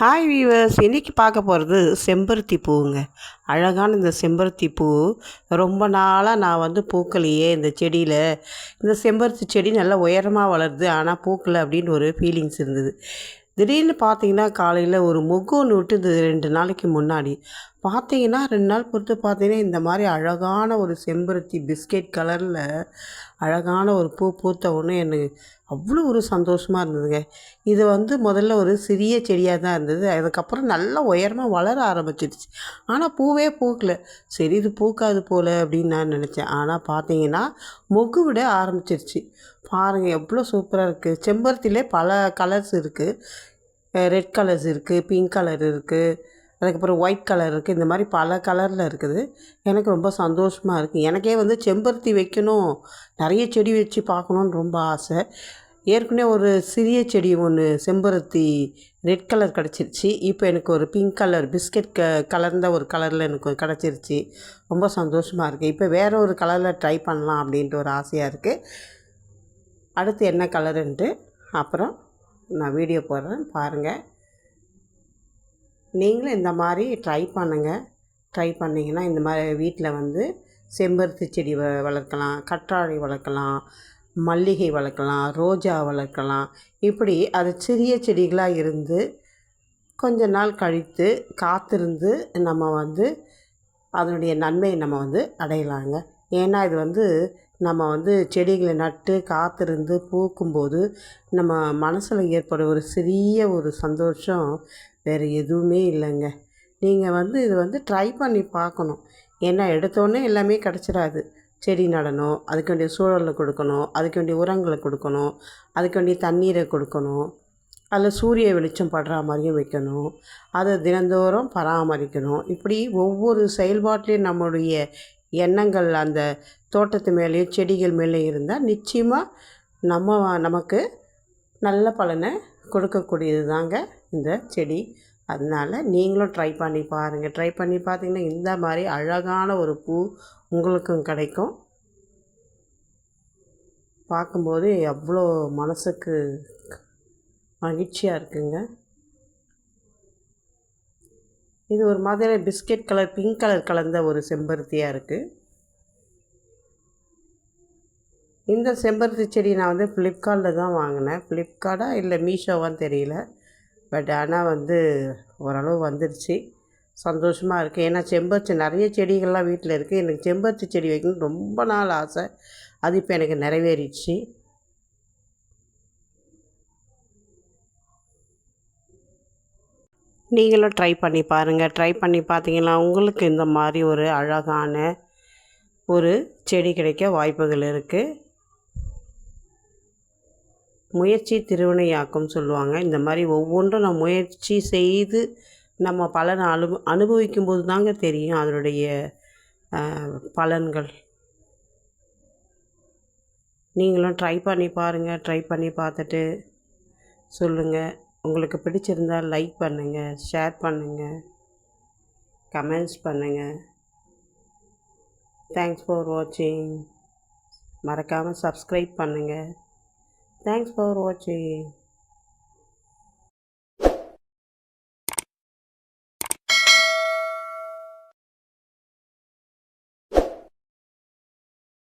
Hi viewers இன்றைக்கி பார்க்க போகிறது செம்பருத்தி பூவுங்க. அழகான இந்த செம்பருத்தி பூ. ரொம்ப நாளாக நான் வந்து பூக்களையே இந்த செடியில். இந்த செம்பருத்தி செடி நல்லா உயரமாக வளருது. ஆனால் பூக்கலை அப்படின்னு ஒரு ஃபீலிங்ஸ் இருந்தது. திடீர்னு பார்த்தீங்கன்னா காலையில் ஒரு மொக்கு ஒன்று விட்டுது ரெண்டு நாளைக்கு முன்னாடி. பார்த்தீங்கன்னா ரெண்டு நாள் பொறுத்து பார்த்தீங்கன்னா இந்த மாதிரி அழகான ஒரு செம்பருத்தி பிஸ்கெட் கலரில் அழகான ஒரு பூ பூத்த ஒன்று எனக்கு அவ்வளோ ஒரு சந்தோஷமாக இருந்ததுங்க. இது வந்து முதல்ல ஒரு சிறிய செடியாக தான் இருந்தது. அதுக்கப்புறம் நல்லா உயரமாக வளர ஆரம்பிச்சிடுச்சு. ஆனால் பூவே பூக்கல. சரி இது பூக்காது போல் அப்படின்னு நான் நினச்சேன். ஆனால் பார்த்தீங்கன்னா மொக்கு விட ஆரம்பிச்சிருச்சு. பாருங்கள் எவ்வளோ சூப்பராக இருக்குது செம்பருத்திலே பல கலர்ஸ் இருக்குது ரெட் கலர்ஸ் இருக்குது பிங்க் கலர் இருக்குது அதுக்கப்புறம் ஒயிட் கலர் இருக்குது இந்த மாதிரி பல கலரில் இருக்குது. எனக்கு ரொம்ப சந்தோஷமாக இருக்குது எனக்கே வந்து செம்பருத்தி வைக்கணும். நிறைய செடி வச்சு பார்க்கணுன்னு ரொம்ப ஆசை. ஏற்கனவே ஒரு சிறிய செடி ஒன்று செம்பருத்தி ரெட் கலர் கிடச்சிருச்சு. இப்போ எனக்கு ஒரு பிங்க் கலர் பிஸ்கட் க கலர்ந்த ஒரு கலரில் எனக்கு கிடச்சிருச்சு. ரொம்ப சந்தோஷமாக இருக்குது இப்போ வேறு ஒரு கலரில் ட்ரை பண்ணலாம் அப்படின்ட்டு ஒரு ஆசையாக இருக்குது அடுத்து என்ன கலருன்ட்டு அப்புறம் நான் வீடியோ போடுறேன். பாருங்கள் நீங்களும் இந்த மாதிரி ட்ரை பண்ணுங்கள் ட்ரை பண்ணிங்கன்னா இந்த மாதிரி வீட்டில் வந்து செம்பருத்தி செடி வ வளர்க்கலாம் கற்றாழை வளர்க்கலாம் மல்லிகை வளர்க்கலாம் ரோஜா வளர்க்கலாம். இப்படி அது சிறிய செடிகளாக இருந்து கொஞ்ச நாள் கழித்து காத்திருந்து நம்ம வந்து அதனுடைய நன்மையை நம்ம வந்து அடையலாங்க. ஏன்னா இது வந்து நம்ம வந்து செடிகளை நட்டு காத்திருந்து பூக்கும்போது நம்ம மனசில் ஏற்படும் ஒரு சிறிய ஒரு சந்தோஷம் வேறு எதுவுமே இல்லைங்க. நீங்கள் வந்து இது வந்து ட்ரை பண்ணி பார்க்கணும். ஏன்னா எடுத்தோடனே எல்லாமே கிடச்சிடாது. செடி நடணும் அதுக்கு வேண்டிய சூழலை கொடுக்கணும் அதுக்கு வேண்டிய உரங்களை கொடுக்கணும் அதுக்கு வேண்டிய தண்ணீரை கொடுக்கணும் அதில் சூரிய வெளிச்சம் படுற மாதிரியும் வைக்கணும் அதை தினந்தோறும் பராமரிக்கணும். இப்படி ஒவ்வொரு செயல்பாட்டிலையும் நம்முடைய எண்ணங்கள் அந்த தோட்டத்து மேலேயும் செடிகள் மேலே இருந்தால் நிச்சயமாக நம்ம நமக்கு நல்ல பலனை கொடுக்கக்கூடியது தாங்க இந்த செடி. அதனால் நீங்களும் ட்ரை பண்ணி பாருங்கள் ட்ரை பண்ணி பார்த்தீங்கன்னா இந்த மாதிரி அழகான ஒரு பூ உங்களுக்கும் கிடைக்கும். பார்க்கும்போது எவ்வளோ மனசுக்கு மகிழ்ச்சியாக இருக்குங்க. இது ஒரு மாதிரி பிஸ்கெட் கலர் பிங்க் கலர் கலந்த ஒரு செம்பருத்தியாக இருக்குது இந்த செம்பருத்தி செடி நான் வந்து ஃப்ளிப்கார்ட்டில் தான் வாங்கினேன். ஃப்ளிப்கார்ட்டா இல்லை மீஷோவான்னு தெரியல. பட் ஆனால் வந்து ஓரளவு வந்துடுச்சு சந்தோஷமாக இருக்குது ஏன்னா செம்பருத்தி நிறைய செடிகள்லாம் வீட்டில் இருக்குது எனக்கு செம்பருத்தி செடி வைக்கணும்னு ரொம்ப நாள் ஆசை. அது இப்போ எனக்கு நிறைவேறிடுச்சு. நீங்களும் ட்ரை பண்ணி பாருங்கள் ட்ரை பண்ணி பார்த்தீங்கன்னா உங்களுக்கு இந்த மாதிரி ஒரு அழகான ஒரு செடி கிடைக்க வாய்ப்புகள் இருக்குது முயற்சி திருவினையாக்கும் சொல்லுவாங்க. இந்த மாதிரி ஒவ்வொன்றும் நம்ம முயற்சி செய்து நம்ம பலனை அனு அனுபவிக்கும் போது தாங்க தெரியும் அதனுடைய பலன்கள். நீங்களும் ட்ரை பண்ணி பாருங்கள் ட்ரை பண்ணி பார்த்துட்டு சொல்லுங்கள் உங்களுக்கு பிடிச்சிருந்தால் லைக் பண்ணுங்கள் ஷேர் பண்ணுங்கள் கமெண்ட்ஸ் பண்ணுங்கள் தேங்க்ஸ் ஃபார் வாட்சிங் மறக்காமல் சப்ஸ்கிரைப் பண்ணுங்கள் தேங்க்ஸ் ஃபார் வாட்சிங்